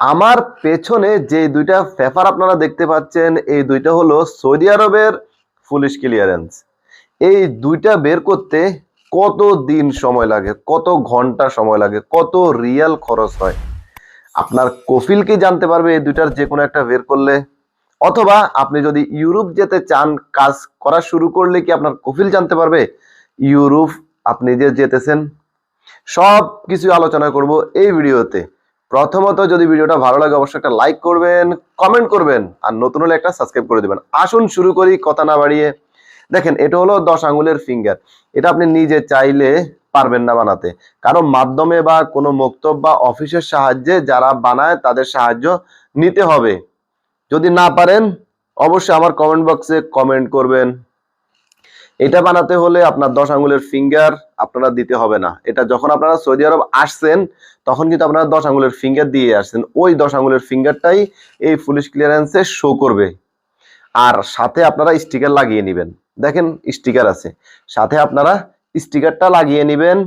আমার পেছনে যে দুইটা পেপার আপনারা দেখতে পাচ্ছেন, এই দুইটা হলো সৌদি আরবের পুলিশ ক্লিয়ারেন্স এই দুইটা বের করতে কত দিন সময় লাগে, কত ঘণ্টা সময় লাগে, কত রিয়াল খরচ হয়? আপনার কফিল কি জানতে পারবে এই দুইটার যে কোনো একটা বের করলে? অথবা আপনি যদি ইউরোপ যেতে চান, কাজ করা শুরু করলে কি আপনার কফিল জানতে পারবে? ইউরোপ, আপনি যে যেতেছেন সব কিছু আলোচনা করব এই ভিডিওতে। প্রথমত যদি ভিডিওটা ভালো লাগে, অবশ্যই একটা লাইক করবেন কমেন্ট করবেন, আর নতুন হলে একটা সাবস্ক্রাইব করে দিবেন। আসুন শুরু করি কথা না বাড়িয়ে। দেখেন, এটা হলো দশ আঙ্গুলের ফিঙ্গার এটা আপনি নিজে চাইলে পারবেন না বানাতে। কারও মাধ্যমে বা কোনো মক্তব বা অফিসের সাহায্যে যারা বানায়, তাদের সাহায্য নিতে হবে। যদি না পারেন, অবশ্যই আমার কমেন্ট বক্সে কমেন্ট করবেন। এটা বানাতে হলে আপনার দশ আঙ্গুলের ফিঙ্গার আপনারা দিতে হবে না। এটা যখন আপনারা সৌদি আরব আসছেন, তখন কিন্তু আপনারা দশ আঙ্গুলের ফিঙ্গার দিয়ে আসছেন। ওই দশ আঙ্গুলের ফিঙ্গারটাই এই পুলিশ ক্লিয়ারেন্সে শো করবে। আর সাথে আপনারা স্টিকার লাগিয়ে নেবেন। দেখেন স্টিকার আছে। সাথে আপনারা স্টিকারটা লাগিয়ে নেবেন,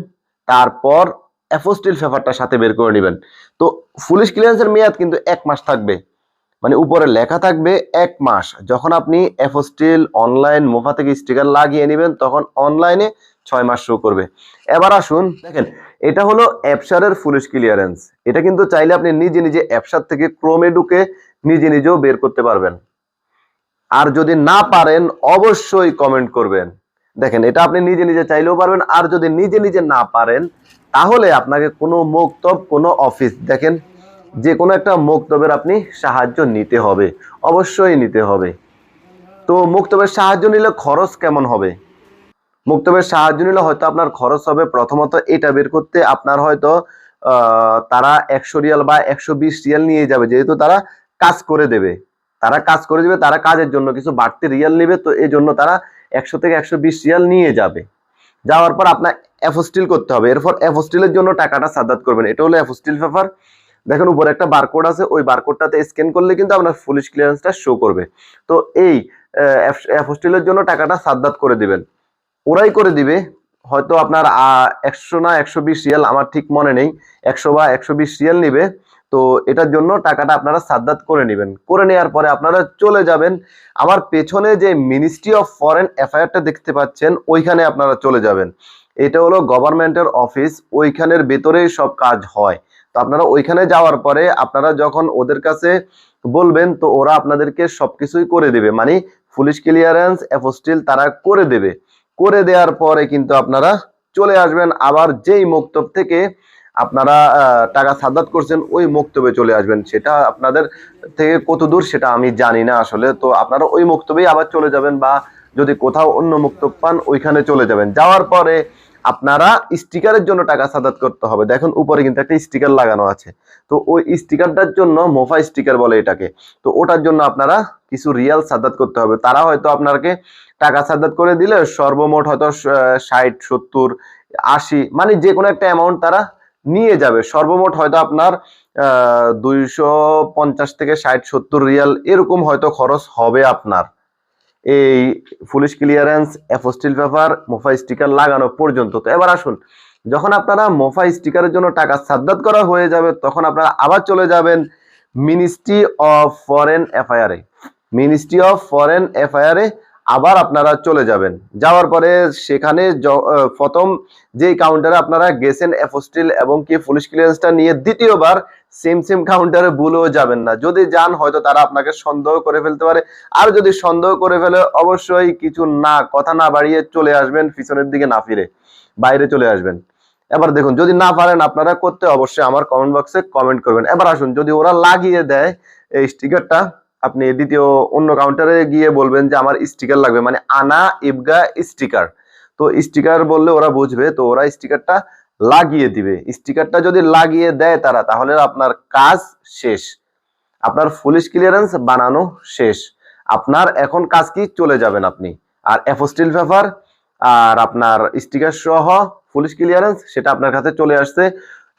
তারপর অ্যাফোস্টিল পেপারটা সাথে বের করে নেবেন। তো পুলিশ ক্লিয়ারেন্সের মেয়াদ কিন্তু এক মাস থাকবে। মানে উপরে লেখা থাকবে এক মাস। যখন আপনি অ্যাফোস্টিল অনলাইন মোফা থেকে স্টিকার লাগিয়ে নেবেন, তখন অনলাইনে ছয় মাস শো করবে। এবার আসুন, দেখেন, এটা হলো অ্যাপসারের পুলিশ ক্লিয়ারেন্স এটা কিন্তু চাইলে আপনি নিজে নিজে অ্যাপসার থেকে ক্রোমে ঢুকে নিজে নিজেও বের করতে পারবেন। আর যদি না পারেন, অবশ্যই কমেন্ট করবেন। দেখেন, এটা আপনি নিজে নিজে চাইলেও পারবেন, আর যদি নিজে নিজে না পারেন, তাহলে আপনাকে কোনো মক্তব, কোনো অফিস দেখেন যে কোনো একটা মক্তবের আপনি সাহায্য নিতে হবে, অবশ্যই নিতে হবে। তো মুক্তবের সাহায্য নিলে খরচ কেমন হবে? মুক্তবের সাহায্য নিলে হয়তো আপনার খরচ হবে প্রথমত এটা বের করতে আপনার হয়তো তারা একশো রিয়াল বা একশো বিশ রিয়াল নিয়ে যাবে, যেহেতু তারা কাজ করে দেবে। তারা কাজ করে দেবে, তারা কাজের জন্য কিছু বাড়তি রিয়াল নেবে, তো এই জন্য তারা একশো থেকে একশো বিশ রিয়াল নিয়ে যাবে। যাওয়ার পর আপনার অ্যাফোস্টিল করতে হবে। এরপর অ্যাফোস্টিলের জন্য টাকাটা সাদাত করবেন। এটা হলো অ্যাফোস্টিল পেপার। দেখেন উপরে একটা বারকোড আছে, ওই বারকোডটাতে স্ক্যান করলে কিন্তু আপনার পুলিশ ক্লিয়ারেন্সটা শো করবে। তো এই অ্যাফোস্টিলের জন্য টাকাটা সাদ্দাত করে দিবেন। ওরাই করে দিবে, হয়তো আপনার একশো না একশো বিশ রিয়াল, আমার ঠিক মনে নেই, একশো বা একশো বিশ রিয়াল নিবে। তো এটার জন্য টাকাটা আপনারা সাদ্দাত করে নেবেন। করে নেওয়ার পরে আপনারা চলে যাবেন। আমার পেছনে যে মিনিস্ট্রি অফ ফরেন অ্যাফেয়ারটা দেখতে পাচ্ছেন, ওইখানে আপনারা চলে যাবেন। এটা হলো গভর্নমেন্টের অফিস ওইখানের ভেতরেই সব কাজ হয়। তো আপনারা ওইখানে যাওয়ার পরে আপনারা যখন ওদের কাছে বলবেন, তো ওরা আপনাদেরকে সবকিছুই করে দেবে। মানে পুলিশ ক্লিয়ারেন্স, অ্যাপোস্টিল তারা করে দেবে। করে দেওয়ার পরে কিন্তু আপনারা চলে আসবেন। আবার যেই মক্তব থেকে আপনারা টাকা সাদাত করছেন, ওই মক্তবে চলে আসবেন। সেটা আপনাদের থেকে কত দূর সেটা আমি জানি না আসলে। তো আপনারা ওই মক্তবেই আবার চলে যাবেন বা যদি কোথাও অন্য মক্তব পান, ওইখানে চলে যাবেন। যাওয়ার পরে আপনারা স্টিকারের জন্য টাকা সাদাত করতে হবে। দেখুন, উপরে কিন্তু একটা স্টিকার লাগানো আছে। তো ওই স্টিকারটার জন্য মোফা স্টিকার বলে এটাকে। তো ওটার জন্য আপনারা কিছু রিয়াল সাদাত করতে হবে। তারা হয়তো আপনাকে টাকা সাদাত করে দিলে সর্বমোট হয়তো ষাট, সত্তর, আশি মানে যে কোনো একটা অ্যামাউন্ট তারা নিয়ে যাবে। সর্বমোট হয়তো আপনার দুইশো পঞ্চাশ থেকে ষাট, সত্তর রিয়াল এরকম হয়তো খরচ হবে আপনার। এই police clearance apostille paper MOFA sticker লাগানো পর্যন্ত। তো এবার আসুন, যখন আপনারা মোফা স্টিকারের জন্য টাকা সাদ্দাত করা হয়ে যাবে, তখন আপনারা আবার চলে যাবেন মিনিস্ট্রি অফ ফরেন অ্যাফেয়ারে মিনিস্ট্রি অফ ফরেন অ্যাফেয়ারে আবার আপনারা চলে যাবেন। যাওয়ার পরে সেখানে প্রথম যে কাউন্টারে আপনারা গেছেন অ্যাপোস্টিল এবং কি পুলিশ ক্লিয়ারেন্সটা নিয়ে দ্বিতীয়বার সেম সেম কাউন্টারে ভুলেও যাবেন না। যদি যান, হয়তো তারা আপনাকে সন্দেহ করে ফেলতে পারে। আর যদি সন্দেহ করে ফেলে, অবশ্যই কিছু না, কথা না বাড়িয়ে চলে আসবেন, পিছনের দিকে না ফিরে, বাইরে চলে আসবেন। এবার দেখুন, যদি না পারেন আপনারা করতে অবশ্যই আমার কমেন্ট বক্সে কমেন্ট করবেন। এবার আসুন, যদি ওরা লাগিয়ে দেয় এই স্টিকারটা আপনি দ্বিতীয় অন্য কাউন্টারে গিয়ে বলবেন যে আমার স্টিকার লাগবে। মানে আনা ইবগা স্টিকার তো স্টিকার বললে ওরা বুঝবে, তো ওরা স্টিকারটা লাগিয়ে দিবে। স্টিকারটা যদি লাগিয়ে দেয় তারা, তাহলে আপনার কাজ শেষ। আপনার পুলিশ ক্লিয়ারেন্স বানানো শেষ। আপনার এখন কাজ কি? চলে যাবেন আপনি। আর অ্যাপোস্টিল পেপার আর আপনার স্টিকার সহ পুলিশ ক্লিয়ারেন্স সেটা আপনার কাছে চলে আসছে।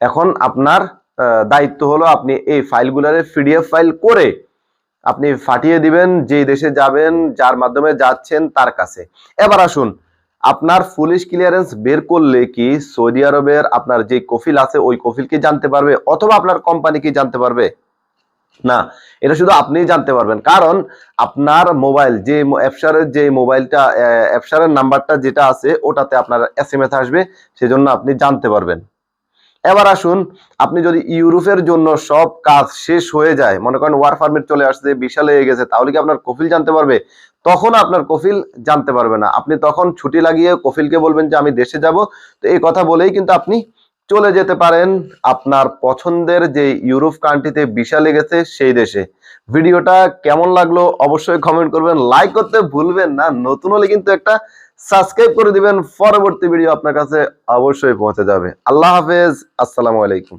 এখন আপনার দায়িত্ব হলো আপনি এই ফাইলগুলারে পিডিএফ ফাইল করে আপনি ফাটিয়ে দিবেন, যেই দেশে যাবেন, যার মাধ্যমে যাচ্ছেন তার কাছে। এবার আসুন আপনার ফুলিশ ক্লিয়ারেন্স বের করলে কি সৌদি আরবের আপনার যে কফিল আছে, ওই কফিল কি জানতে পারবে অথবা আপনার কোম্পানি কি জানতে পারবে? না, এটা শুধু আপনি জানতে পারবেন। কারণ আপনার মোবাইল যে অ্যাপসারের যে মোবাইলটা অ্যাপসারের নাম্বারটা যেটা আছে, ওটাতে আপনার এস এম এস আসবে, সেজন্য আপনি জানতে পারবেন। এবার আসুন, আপনি যদি ইউরোপের জন্য সব কাজ শেষ হয়ে যায়, মনে করেন ওয়ার পারমিট চলে আসছে, বিশাল হয়ে গেছে, তাহলে কি আপনার কফিল জানতে পারবে? তখন আপনার কফিল জানতে পারবে না। আপনি তখন ছুটি লাগিয়ে কফিলকে বলবেন যে, আমি দেশে যাব। তো এই কথা বলেই কিন্তু আপনি চলে যেতে পারেন আপনার পছন্দের যে ইউরোপ কান্ট্রিতে বিশা লেগেছে সেই দেশে। ভিডিওটা কেমন লাগল অবশ্যই কমেন্ট করবেন। লাইক করতে ভুলবেন না। নতুন হলে কিন্তু একটা সাবস্ক্রাইব করে দিবেন পরবর্তী ভিডিও আপনার কাছে অবশ্যই পৌঁছে যাবে। আল্লাহ হাফেজ আসসালামু আলাইকুম।